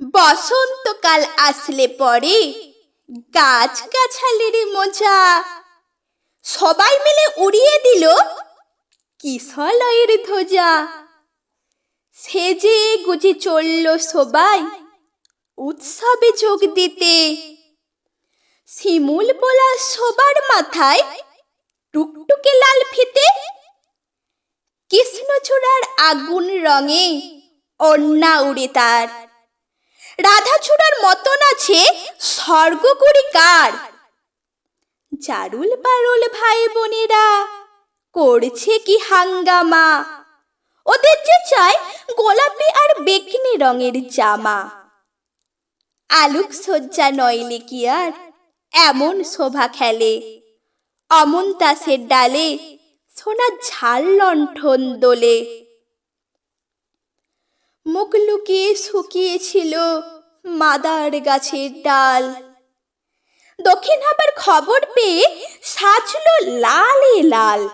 বসন্তকাল আসলে পরে গাছ গাছালির মজা। সবাই মিলে উড়িয়ে দিল কিশলয়ের ধ্বজা। সেজে গুজে চলল সবাই উৎসবে যোগ দিতে। শিমুল পোলা সবার মাথায় টুকটুকে লাল ফিতে, কৃষ্ণচূড়ার আগুন রঙে অন্যা উড়ে তার। রাধাচূড়ার মতন আছে স্বর্গকুড়ি কার জারুল পারুল ভাই বোনেরা, করছে কি হাঙ্গামা? ওদের যে চায় গোলাপি আর বেগনি রঙের জামা। আলোক সজ্জা নইলে কি আর? এমন শোভা খেলে। অমন তাসের ডালে সোনা ঝাল লণ্ঠন দোলে। মুখ লুকিয়ে শুকিয়েছিল মাদার গাছের ডাল। দক্ষিণ হাবার খবর পেয়ে সাজলো লালে লাল।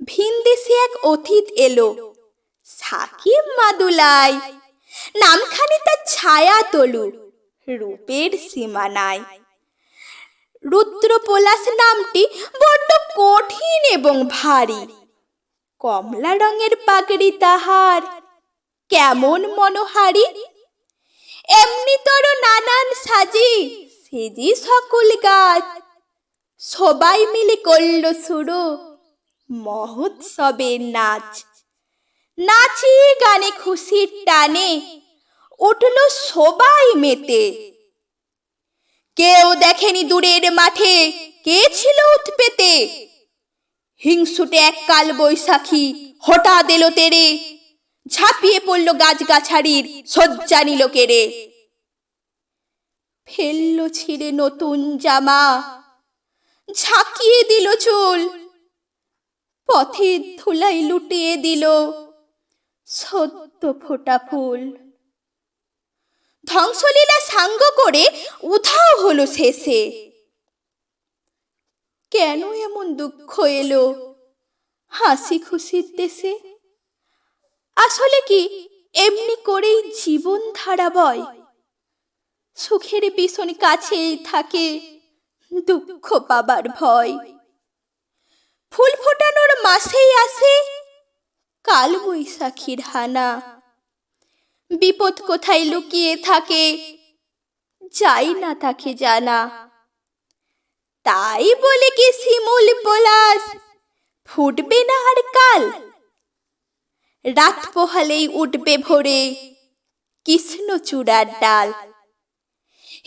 ভিনদেশে এক অতীত এলো, সাকিব মাদুলাই। নামখানি তার ছায়া তলু, রূপের সীমানায়। রুদ্র পলাশ নামটি বড্ড কঠিন এবং ভারী। কমলা রঙের পাগড়ি তাহার। কেমন মনোহারি? এমনি তোর নানান সাজি, সেজি সকল গাছ। সবাই মিলে করল শুরু মহোৎসবের নাচ। নাচিয়ে গানে খুশির টানে উঠল সবাই মেতে। কেউ দেখেনি দূরের মাঠে কে ছিল উৎপেতে। হিংসুটে এক কাল বৈশাখী হঠাৎ এলো তেরে। ঝাঁপিয়ে পড়ল গাছগাছাড়ির শয্যা নিল কেড়ে ফেলল ছিঁড়ে নতুন জামা, ঝাঁকিয়ে দিল চুল পথের ধুলাই লুটিয়ে দিল সদ্য ফোটা ফুল। ধ্বংসলীলা সাঙ্গ করে উধাও হলো শেষে। কেন এমন দুঃখ এলো হাসি খুশির দেশে? আসলে কি? এমনি করেই জীবন ধারা বয় সুখের পিছন কাছেই থাকে দুঃখ পাবার ভয়। ফুল ফোটানোর মাসেই আসে কাল বৈশাখীর হানা। বিপদ কোথায় লুকিয়ে থাকে যাই না তাকে জানা। তাই বলে কি শিমুল পলাশ? ফুটবে না আর কাল। রাত পোহালেই উঠবে ভোরে। কৃষ্ণচূড়ার ডাল।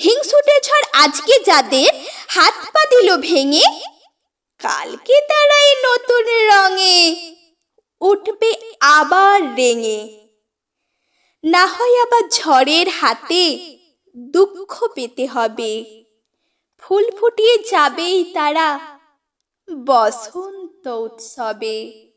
হিংসুটে ঝড় আজকে যাদের হাত পা দিল ভেঙে, কালকে তারাই নতুন রঙে। উঠবে আবার রেঙে। না হয় আবার ঝড়ের হাতে দুঃখ পেতে হবে। ফুল ফুটিয়ে যাবেই তারা বসন্ত উৎসবে।